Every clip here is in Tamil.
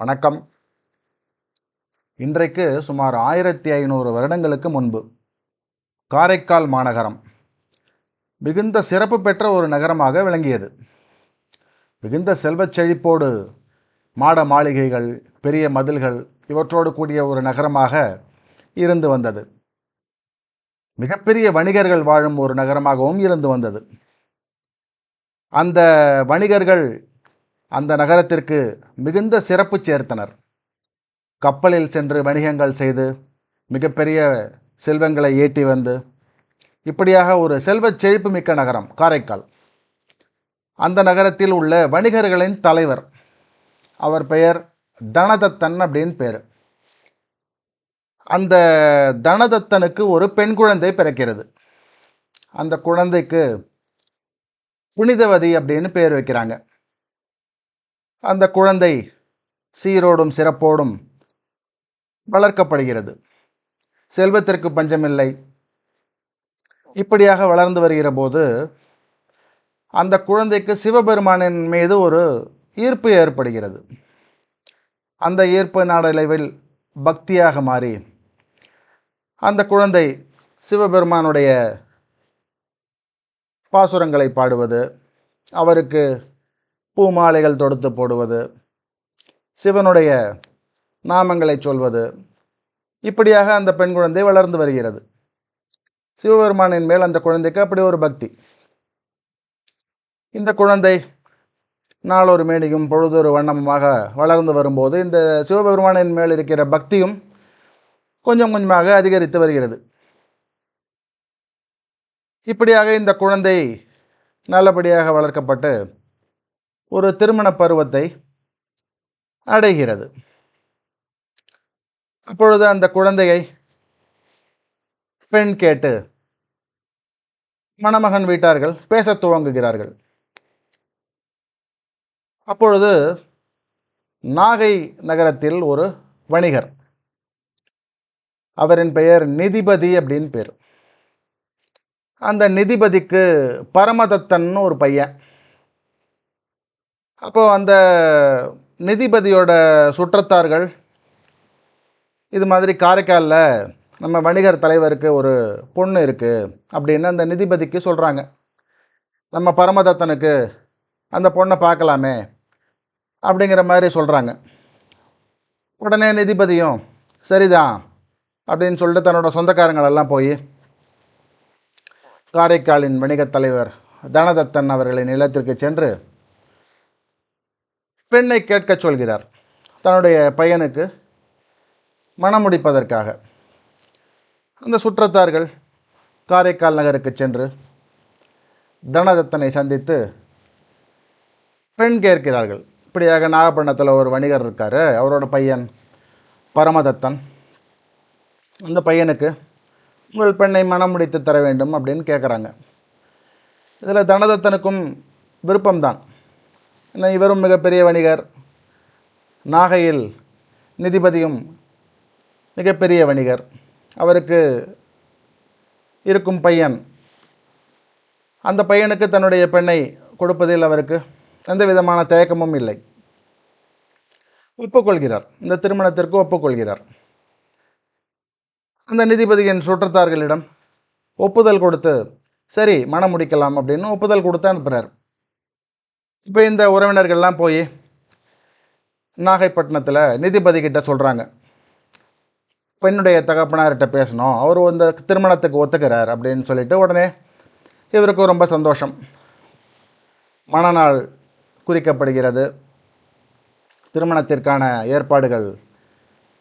வணக்கம். இன்றைக்கு சுமார் ஆயிரத்தி ஐநூறு வருடங்களுக்கு முன்பு காரைக்கால் மாநகரம் மிகுந்த சிறப்பு பெற்ற ஒரு நகரமாக விளங்கியது. மிகுந்த செல்வச் செழிப்போடு மாட மாளிகைகள் பெரிய மதில்கள் இவற்றோடு கூடிய ஒரு நகரமாக இருந்து வந்தது. மிகப்பெரிய வணிகர்கள் வாழும் ஒரு நகரமாகவும் இருந்து வந்தது. அந்த வணிகர்கள் அந்த நகரத்திற்கு மிகுந்த சிறப்பு சேர்த்தனர். கப்பலில் சென்று வணிகங்கள் செய்து மிகப்பெரிய செல்வங்களை ஏட்டி வந்து இப்படியாக ஒரு செல்வச் செழிப்பு மிக்க நகரம் காரைக்கால். அந்த நகரத்தில் உள்ள வணிகர்களின் தலைவர் அவர் பெயர் தனதத்தன் அப்படின்னு பேர். அந்த தனதத்தனுக்கு ஒரு பெண் குழந்தை பிறக்கிறது. அந்த குழந்தைக்கு புனிதவதி அப்படின்னு பேர் வைக்கிறாங்க. அந்த குழந்தை சீரோடும் சிறப்போடும் வளர்க்கப்படுகிறது. செல்வத்திற்கு பஞ்சமில்லை. இப்படியாக வளர்ந்து வருகிற போது அந்த குழந்தைக்கு சிவபெருமானின் மீது ஒரு ஈர்ப்பு ஏற்படுகிறது. அந்த ஈர்ப்பு நாடளவில் பக்தியாக மாறி அந்த குழந்தை சிவபெருமானுடைய பாசுரங்களை பாடுவது அவருக்கு பூ மாலைகள் தொடுத்து போடுவது சிவனுடைய நாமங்களை சொல்வது. இப்படியாக அந்த பெண் குழந்தை வளர்ந்து வருகிறது. சிவபெருமானின் மேல் அந்த குழந்தைக்கு அப்படி ஒரு பக்தி. இந்த குழந்தை நாளொரு மேனியும் பொழுதொரு வண்ணமுமாக வளர்ந்து வரும்போது இந்த சிவபெருமானின் மேல் இருக்கிற பக்தியும் கொஞ்சம் கொஞ்சமாக அதிகரித்து வருகிறது. இப்படியாக இந்த குழந்தை நல்லபடியாக வளர்க்கப்பட்டு ஒரு திருமண பருவத்தை அடைகிறது. அப்பொழுது அந்த குழந்தையை பெண் கேட்டு மணமகன் வீட்டார்கள் பேசத் துவங்குகிறார்கள். அப்பொழுது நாகை நகரத்தில் ஒரு வணிகர். அவரின் பெயர் நிதிபதி அப்படின்னு பேர். அந்த நிதிபதிக்கு பரமதத்தன் ஒரு பையன். அப்போ அந்த நிதிபதியோட சுற்றத்தார்கள் இது மாதிரி காரைக்காலில் நம்ம வணிகர் தலைவருக்கு ஒரு பொண்ணு இருக்குது அப்படின்னு அந்த நிதிபதிக்கு சொல்கிறாங்க நம்ம பரமதத்தனுக்கு அந்த பொண்ணை பார்க்கலாமே அப்படிங்கிற மாதிரி சொல்கிறாங்க உடனே நிதிபதியும் சரிதான் அப்படின்னு சொல்லிட்டு தன்னோட சொந்தக்காரங்களெல்லாம் போய் காரைக்காலின் வணிகத் தலைவர் தனதத்தன் அவர்களின் இல்லத்திற்கு சென்று பெண்ணை கேட்கச் சொல்கிறார். தன்னுடைய பையனுக்கு மணம் முடிப்பதற்காக. அந்த சுற்றத்தார்கள் காரைக்கால் நகருக்கு சென்று தனதத்தனை சந்தித்து பெண் கேட்கிறார்கள். இப்படியாக நாகப்பட்டினத்தில் ஒரு வணிகர் இருக்கார். அவரோட பையன் பரமதத்தன். அந்த பையனுக்கு உங்கள் பெண்ணை மனம் முடித்து தர வேண்டும் அப்படின்னு கேட்குறாங்க இதில் தனதத்தனுக்கும் விருப்பம்தான். இவரும் மிகப்பெரிய வணிகர். நாகையில் நிதிபதியும் மிகப்பெரிய வணிகர். அவருக்கு இருக்கும் பையன். அந்த பையனுக்கு தன்னுடைய பெண்ணை கொடுப்பதில் அவருக்கு எந்த விதமான தயக்கமும் இல்லை. ஒப்புக்கொள்கிறார். இந்த திருமணத்திற்கு ஒப்புக்கொள்கிறார். அந்த நிதிபதியின் சுற்றத்தார்களிடம் ஒப்புதல் கொடுத்து சரி மனம் முடிக்கலாம் அப்படின்னு ஒப்புதல் கொடுத்து அனுப்புகிறார் இப்போ இந்த உறவினர்கள்லாம் போய் நாகைப்பட்டினத்தில் நிதிபதி கிட்ட சொல்கிறாங்க பெண்ணுடைய தகப்பனார்கிட்ட பேசணும். அவர் இந்த திருமணத்துக்கு ஒத்துக்கிறார் அப்படின்னு சொல்லிட்டு உடனே இவருக்கு ரொம்ப சந்தோஷம். மணநாள் குறிக்கப்படுகிறது. திருமணத்திற்கான ஏற்பாடுகள்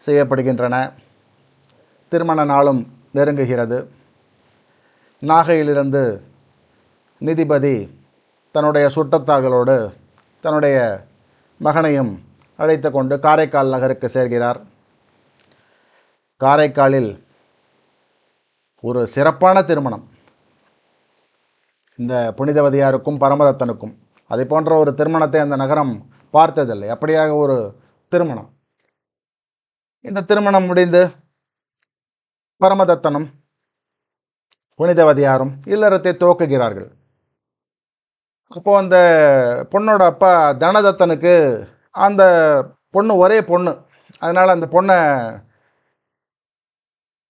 செய்யப்படுகின்றன. திருமண நாளும் நெருங்குகிறது. நாகையிலிருந்து நிதிபதி தன்னுடைய சுற்றத்தார்களோடு தன்னுடைய மகனையும் அழைத்து கொண்டு காரைக்கால் நகருக்கு சேர்கிறார். காரைக்காலில் ஒரு சிறப்பான திருமணம். இந்த புனிதவதியாருக்கும் பரமதத்தனுக்கும் அதை போன்ற ஒரு திருமணத்தை அந்த நகரம் பார்த்ததில்லை. அப்படியாக ஒரு திருமணம். இந்த திருமணம் முடிந்து பரமதத்தனும் புனிதவதியாரும் இல்லறத்தை துவக்குகிறார்கள் அப்போது அந்த பொண்ணோட அப்பா தனதத்தனுக்கு அந்த பொண்ணு ஒரே பொண்ணு. அதனால் அந்த பொண்ணை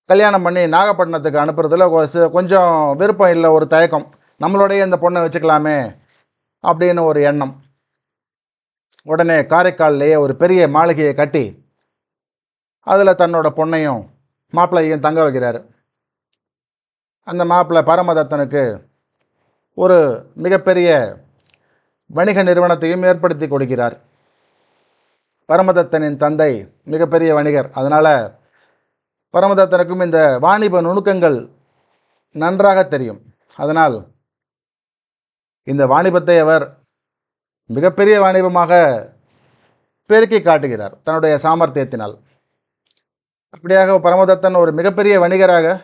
கல்யாணம் பண்ணி நாகப்பட்டினத்துக்கு அனுப்புறதுல கொஞ்சம் விருப்பம் இல்லை ஒரு தயக்கம். நம்மளோடைய இந்த பொண்ணை வச்சுக்கலாமே அப்படின்னு ஒரு எண்ணம். உடனே காரைக்கால்லையே ஒரு பெரிய மாளிகையை கட்டி அதில் தன்னோட பொண்ணையும் மாப்பிள்ளையும் தங்க வைக்கிறாரு. அந்த மாப்பிள்ளை பரமதத்தனுக்கு ஒரு மிகப்பெரிய வணிக நிறுவனத்தையும் ஏற்படுத்தி கொடுக்கிறார் பரமதத்தனின் தந்தை மிகப்பெரிய வணிகர். அதனால் பரமதத்தனுக்கும் இந்த வாணிப நுணுக்கங்கள் நன்றாக தெரியும். அதனால் இந்த வாணிபத்தை அவர் மிகப்பெரிய வாணிபமாக பெருக்கி காட்டுகிறார் தன்னுடைய சாமர்த்தியத்தினால். அப்படியாக பரமதத்தன் ஒரு மிகப்பெரிய வணிகராக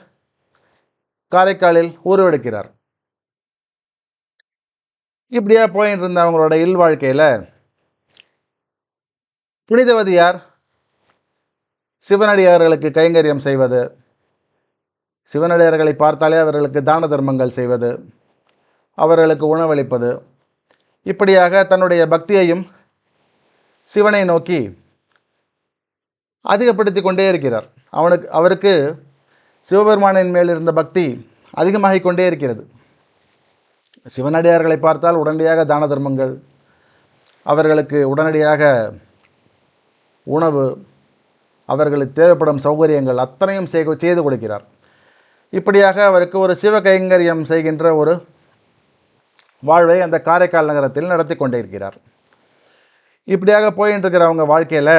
காரைக்காலில் உருவெடுக்கிறார். இப்படியா போயிட்டு இருந்த அவங்களோட இல்வாழ்க்கையில் புனிதவதியார் சிவனடியார்களுக்கு கைங்கரியம் செய்வது. சிவனடியார்களை பார்த்தாலே அவர்களுக்கு தான தர்மங்கள் செய்வது. அவர்களுக்கு உணவளிப்பது. இப்படியாக தன்னுடைய பக்தியையும் சிவனை நோக்கி அதிகப்படுத்தி கொண்டே இருக்கிறார். அவனுக்கு அவருக்கு சிவபெருமானின் மேல் இருந்த பக்தி அதிகமாகிக் கொண்டே இருக்கிறது. சிவனடியார்களை பார்த்தால் உடனடியாக தான தர்மங்கள் அவர்களுக்கு உடனடியாக உணவு அவர்களுக்கு தேவைப்படும் சௌகரியங்கள் அத்தனையும் செய்து செய்து கொடுக்கிறார். இப்படியாக அவருக்கு ஒரு சிவ கைங்கரியம் செய்கின்ற ஒரு வாழ்வை அந்த காரைக்கால் நகரத்தில் நடத்தி கொண்டே இருக்கிறார் இப்படியாக போயின்னு இருக்கிற அவங்க வாழ்க்கையில்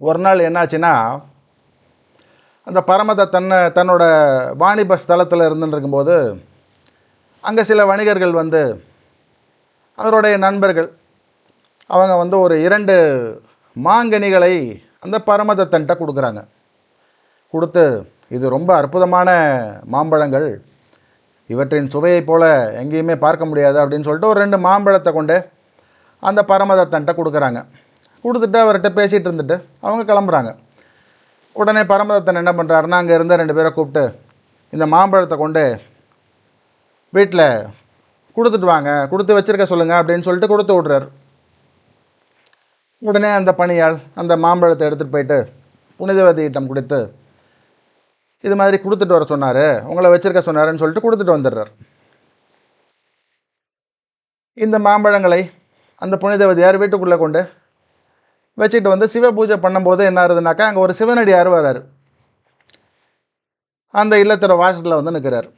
ஒரு நாள் என்னாச்சுன்னா அந்த பரமத தன்னை தன்னோட வாணிப ஸ்தலத்தில் இருந்துன்னு இருக்கும்போது அங்கே சில வணிகர்கள் வந்து அவருடைய நண்பர்கள் அவங்க வந்து ஒரு இரண்டு மாங்கனிகளை அந்த பரமதத்தன்ட்ட கொடுக்குறாங்க. கொடுத்து இது ரொம்ப அற்புதமான மாம்பழங்கள் இவற்றின் சுவையைப் போல் எங்கேயுமே பார்க்க முடியாது அப்படின்னு சொல்லிட்டு ஒரு ரெண்டு மாம்பழத்தை கொண்டு அந்த பரமதத்தன்ட்ட கொடுக்குறாங்க. கொடுத்துட்டு அவர்கிட்ட பேசிகிட்டு இருந்துட்டு அவங்க கிளம்புறாங்க. உடனே பரமதத்தன் என்ன பண்ணுறாருன்னா அங்கே இருந்த ரெண்டு பேரை கூப்பிட்டு இந்த மாம்பழத்தை கொண்டு வீட்டில் கொடுத்துட்டு வாங்க கொடுத்து வச்சிருக்க சொல்லுங்கள் அப்படின்னு சொல்லிட்டு கொடுத்து விட்றாரு. உடனே அந்த பணியாள் அந்த மாம்பழத்தை எடுத்துகிட்டு போயிட்டு புனிதவதியிடம் கொடுத்து இது மாதிரி கொடுத்துட்டு வர சொன்னார் உங்களை வச்சிருக்க சொன்னாருன்னு சொல்லிட்டு கொடுத்துட்டு வந்துடுறார். இந்த மாம்பழங்களை அந்த புனிதவதியார் வீட்டுக்குள்ளே கொண்டு வச்சுட்டு வந்து சிவ பூஜை பண்ணும்போது என்ன ஆகுதுனாக்கா அங்கே ஒரு சிவனடியார் வர்றார் அந்த இல்லத்தோட வாசத்தில் வந்து நிற்கிறார்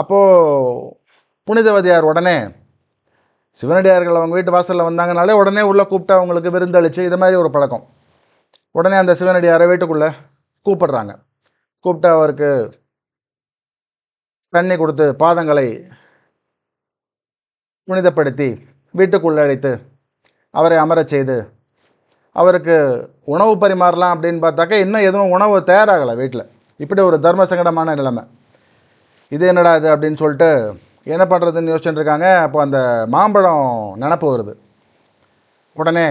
அப்போது புனிதவதியார் உடனே சிவனடியார்கள் அவங்க வீட்டு வாசலில் வந்தாங்கனாலே உடனே உள்ளே கூப்பிட்டு அவங்களுக்கு விருந்தளிச்சு இது மாதிரி ஒரு பழக்கம். உடனே அந்த சிவனடியாரை வீட்டுக்குள்ளே கூப்பிடுறாங்க. கூப்பிட்டு அவருக்கு தண்ணி கொடுத்து பாதங்களை புனிதப்படுத்தி வீட்டுக்குள்ளே அழைத்து அவரை அமரச் செய்து அவருக்கு உணவு பரிமாறலாம் அப்படின்னு பார்த்தாக்கா இன்னும் எதுவும் உணவு தயாராகலை வீட்டில் இப்படி ஒரு தர்ம சங்கடமான நிலைமை. இது என்னடா இது அப்படின்னு சொல்லிட்டு என்ன பண்ணுறதுன்னு யோசிச்சுட்டு இருக்காங்க. அப்போ அந்த மாம்பழம் நினப்பு வருது. உடனே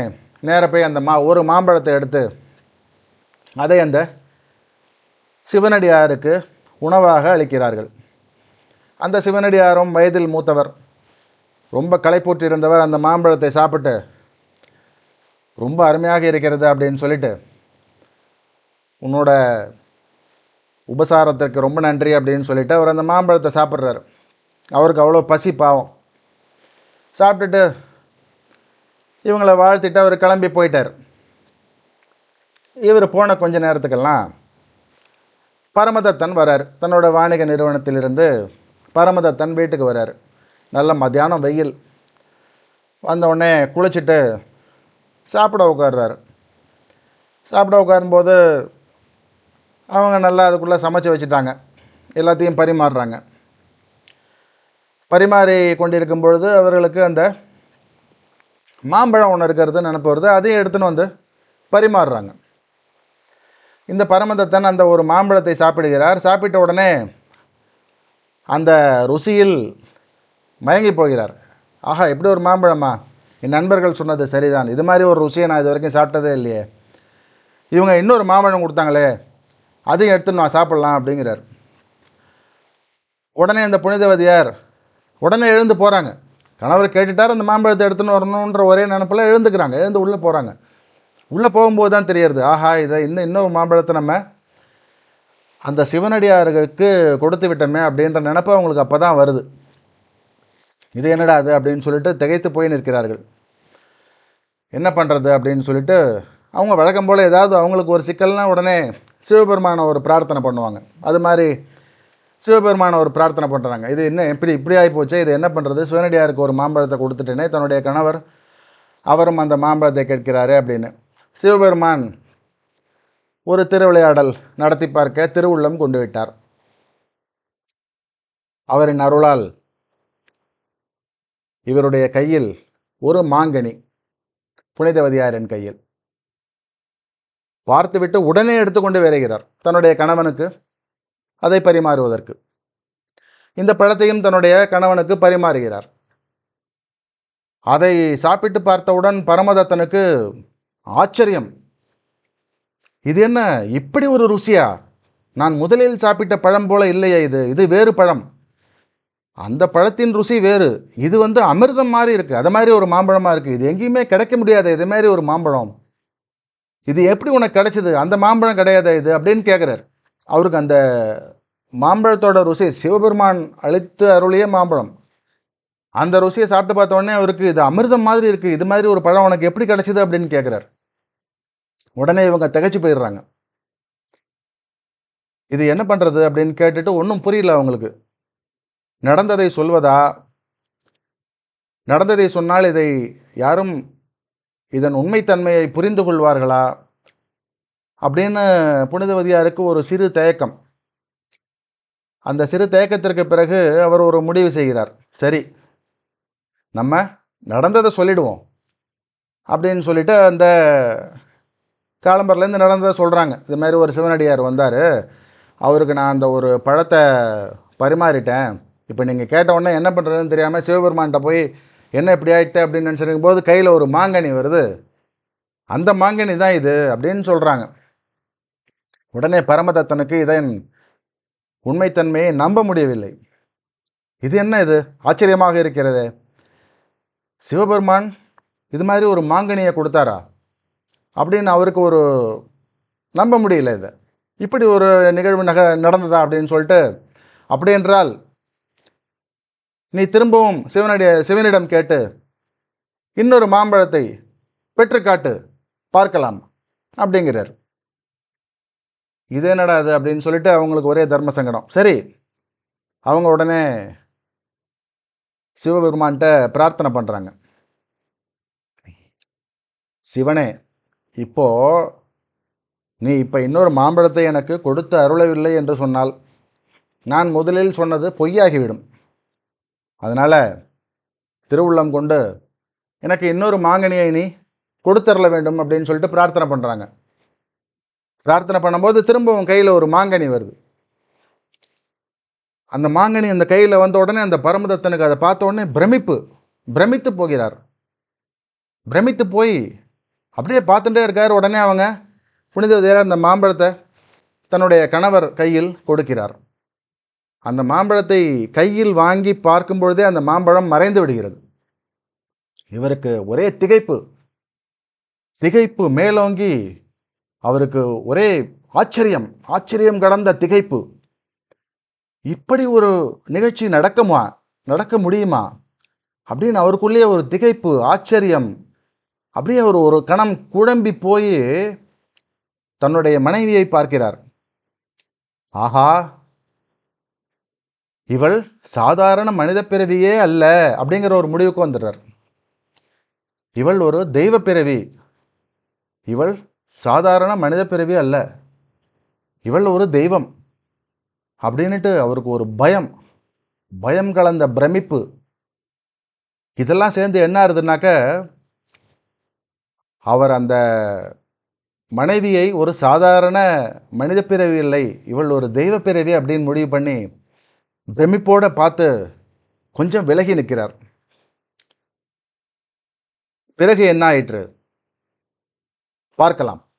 நேராக போய் அந்த மா ஒரு மாம்பழத்தை எடுத்து அதை அந்த சிவனடியாருக்கு உணவாக அளிக்கிறார்கள். அந்த சிவனடியாரும் வயதில் மூத்தவர் ரொம்ப களைப்பூற்றி இருந்தவர் அந்த மாம்பழத்தை சாப்பிட்டு ரொம்ப அருமையாக இருக்கிறது அப்படின்னு சொல்லிட்டு உன்னோட உபசாரத்திற்கு ரொம்ப நன்றி அப்படின்னு சொல்லிட்டு அவர் அந்த மாம்பழத்தை சாப்பிட்றாரு. அவருக்கு அவ்வளோ பசி பாவம். சாப்பிட்டுட்டு இவங்களை வாழ்த்திட்டு அவர் கிளம்பி போயிட்டார். இவர் போன கொஞ்ச நேரத்துக்கெல்லாம் பரமதத்தன் வரார். தன்னோட வாணிக நிறுவனத்திலிருந்து பரமதத்தன் வீட்டுக்கு வரார். நல்ல மத்தியானம் வெயில். வந்தவுடனே குளிச்சுட்டு சாப்பிட உட்கார்றாரு. சாப்பிட உட்காரும்போது அவங்க நல்லா அதுக்குள்ளே சமைச்சு வச்சுட்டாங்க. எல்லாத்தையும் பரிமாறுறாங்க. பரிமாறி கொண்டிருக்கும் பொழுது அவர்களுக்கு அந்த மாம்பழம் ஒன்று இருக்கிறது நினப்பு வருது. அதையும் எடுத்துன்னு வந்து பரிமாறுறாங்க. இந்த பரமதத்தன் அந்த ஒரு மாம்பழத்தை சாப்பிடுகிறார். சாப்பிட்ட உடனே அந்த ருசியில் மயங்கி போகிறார். ஆஹா எப்படி ஒரு மாம்பழமா? என் நண்பர்கள் சொன்னது சரிதான். இது மாதிரி ஒரு ருசியை நான் இது வரைக்கும் சாப்பிட்டதே இல்லையே. இவங்க இன்னொரு மாம்பழம் கொடுத்தாங்களே அதையும் எடுத்து நான் சாப்பிட்லாம் அப்படிங்கிறார். உடனே அந்த புனிதவதியார் உடனே எழுந்து போகிறாங்க கணவர் கேட்டுட்டார் அந்த மாம்பழத்தை எடுத்துன்னு வரணுன்ற ஒரே நினப்பில் எழுந்துக்கிறாங்க. எழுந்து உள்ளே போகிறாங்க உள்ளே போகும்போது தான் தெரியறது ஆஹா இதை இன்னும் இன்னொரு மாம்பழத்தை நம்ம அந்த சிவனடியார்களுக்கு கொடுத்து விட்டோமே அப்படின்ற நினப்பு அவங்களுக்கு அப்போ தான் வருது. இது என்னடா அது அப்படின்னு சொல்லிட்டு திகைத்து போய் நிற்கிறார்கள். என்ன பண்ணுறது அப்படின்னு சொல்லிட்டு அவங்க வழக்கம் போல் ஏதாவது அவங்களுக்கு ஒரு சிக்கல்னால் உடனே சிவபெருமானை ஒரு பிரார்த்தனை பண்ணுவாங்க. அது மாதிரி சிவபெருமானை ஒரு பிரார்த்தனை பண்ணுறாங்க இது என்ன இப்படி இப்படி ஆகி போச்சு? இது என்ன பண்ணுறது சிவனடியாருக்கு ஒரு மாம்பழத்தை கொடுத்துட்டேனே தன்னுடைய கணவர் அவரும் அந்த மாம்பழத்தை கேட்கிறாரு அப்படின்னு. சிவபெருமான் ஒரு திருவிளையாடல் நடத்தி பார்க்க திருவுள்ளம் கொண்டு விட்டார். அவரின் அருளால் இவருடைய கையில் ஒரு மாங்கனி புனிதவதியாரின் கையில். பார்த்துவிட்டு உடனே எடுத்துக்கொண்டு விரைகிறார் தன்னுடைய கணவனுக்கு அதை பரிமாறுவதற்கு. இந்த பழத்தையும் தன்னுடைய கணவனுக்கு பரிமாறுகிறார். அதை சாப்பிட்டு பார்த்தவுடன் பரமதத்தனுக்கு ஆச்சரியம். இது என்ன இப்படி ஒரு ருசியா? நான் முதலில் சாப்பிட்ட பழம் போல இல்லையே இது இது வேறு பழம். அந்த பழத்தின் ருசி வேறு. இது வந்து அமிர்தம் மாதிரி இருக்குது அது மாதிரி ஒரு மாம்பழமாக இருக்குது இது எங்கேயுமே கிடைக்க முடியாது இது மாதிரி ஒரு மாம்பழம். இது எப்படி உனக்கு கிடைச்சிது? அந்த மாம்பழம் கிடையாது இது அப்படின்னு கேட்குறார் அவருக்கு அந்த மாம்பழத்தோட ருசி சிவபெருமான் அழித்து அருளிய மாம்பழம். அந்த ருசியை சாப்பிட்டு பார்த்த உடனே அவருக்கு இது அமிர்தம் மாதிரி இருக்குது இது மாதிரி ஒரு பழம் உனக்கு எப்படி கிடச்சிது அப்படின்னு கேட்குறார் உடனே இவங்க திகைச்சு போயிடுறாங்க. இது என்ன பண்ணுறது அப்படின்னு கேட்டுட்டு ஒன்றும் புரியல அவங்களுக்கு. நடந்ததை சொல்வதா? நடந்ததை சொன்னால் இதை யாரும் இதன் உண்மைத்தன்மையை புரிந்து கொள்வார்களா? அப்படின்னு புனிதவதியாருக்கு ஒரு சிறு தயக்கம் அந்த சிறு தயக்கத்திற்கு பிறகு அவர் ஒரு முடிவு செய்கிறார். சரி நம்ம நடந்ததை சொல்லிடுவோம் அப்படின்னு சொல்லிட்டு அந்த காலம்பரிலேருந்து நடந்ததை சொல்கிறாங்க இது மாதிரி ஒரு சிவனடியார் வந்தார். அவருக்கு நான் அந்த ஒரு பழத்தை பரிமாறிட்டேன். இப்போ நீங்கள் கேட்ட உடனே என்ன பண்ணுறதுன்னு தெரியாமல் சிவபெருமான்கிட்ட போய் என்ன இப்படி ஆயிட்டு அப்படின்னு நினச்சிருக்கும் போது கையில் ஒரு மாங்கனி வருது. அந்த மாங்கனி தான் இது அப்படின்னு சொல்கிறாங்க உடனே பரமதத்தனுக்கு இதன் உண்மைத்தன்மையை நம்ப முடியவில்லை. இது என்ன இது? ஆச்சரியமாக இருக்கிறது. சிவபெருமான் இது மாதிரி ஒரு மாங்கனியை கொடுத்தாரா? அப்படின்னு அவருக்கு ஒரு நம்ப முடியல இதை. இப்படி ஒரு நிகழ்வு நக நடந்ததா அப்படின்னு சொல்லிட்டு அப்படி என்றால் நீ திரும்பவும் சிவனுடைய சிவனிடம் கேட்டு இன்னொரு மாம்பழத்தை பெற்றுக்காட்டு பார்க்கலாம் அப்படிங்கிறார். இது என்னடா அது அப்படின்னு சொல்லிட்டு அவங்களுக்கு ஒரே தர்ம சங்கடம். சரி அவங்க உடனே சிவபெருமான்கிட்ட பிரார்த்தனை பண்ணுறாங்க சிவனே இப்போ நீ இப்போ இன்னொரு மாம்பழத்தை எனக்கு கொடுத்து அருளவில்லை என்று சொன்னால் நான் முதலில் சொன்னது பொய்யாகிவிடும். அதனால் திருவுள்ளம் கொண்டு எனக்கு இன்னொரு மாங்கனியை நீ கொடுத்தரல வேண்டும் அப்படின்னு சொல்லிட்டு பிரார்த்தனை பண்ணுறாங்க பிரார்த்தனை பண்ணும்போது திரும்பவும் கையில் ஒரு மாங்கனி வருது. அந்த மாங்கனி அந்த கையில் வந்த உடனே அந்த பரமதத்தனுக்கு அதை பார்த்த உடனே பிரமிப்பு பிரமித்து போகிறார். பிரமித்து போய் அப்படியே பார்த்துட்டே இருக்கார். உடனே அவங்க புனித தேர் அந்த மாம்பழத்தை தன்னுடைய கணவர் கையில் கொடுக்கிறார். அந்த மாம்பழத்தை கையில் வாங்கி பார்க்கும் பொழுதே அந்த மாம்பழம் மறைந்து விடுகிறது. இவருக்கு ஒரே திகைப்பு. திகைப்பு மேலோங்கி அவருக்கு ஒரே ஆச்சரியம். ஆச்சரியம் கடந்த திகைப்பு. இப்படி ஒரு நிகழ்ச்சி நடக்குமா? நடக்க முடியுமா? அப்படின்னு அவருக்குள்ளேயே ஒரு திகைப்பு ஆச்சரியம். அப்படியே அவர் ஒரு கணம் குழம்பி போய் தன்னுடைய மனைவியை பார்க்கிறார். ஆஹா! இவள் சாதாரண மனித பிறவியே அல்ல அப்படிங்கிற ஒரு முடிவுக்கு வந்துடுறார். இவள் ஒரு தெய்வ பிறவி. இவள் சாதாரண மனித பிறவி அல்ல. இவள் ஒரு தெய்வம் அப்படின்னுட்டு அவருக்கு ஒரு பயம். பயம் கலந்த பிரமிப்பு. இதெல்லாம் சேர்ந்து என்ன ஆகுதுனாக்க அவர் அந்த மனைவியை ஒரு சாதாரண மனித பிறவி இல்லை இவள் ஒரு தெய்வ பிறவி அப்படின்னு முடிவு பண்ணி பிரமிப்போட பார்த்து கொஞ்சம் விலகி நிற்கிறார். பிறகு என்ன ஆயிற்று? பார்க்கலாம்.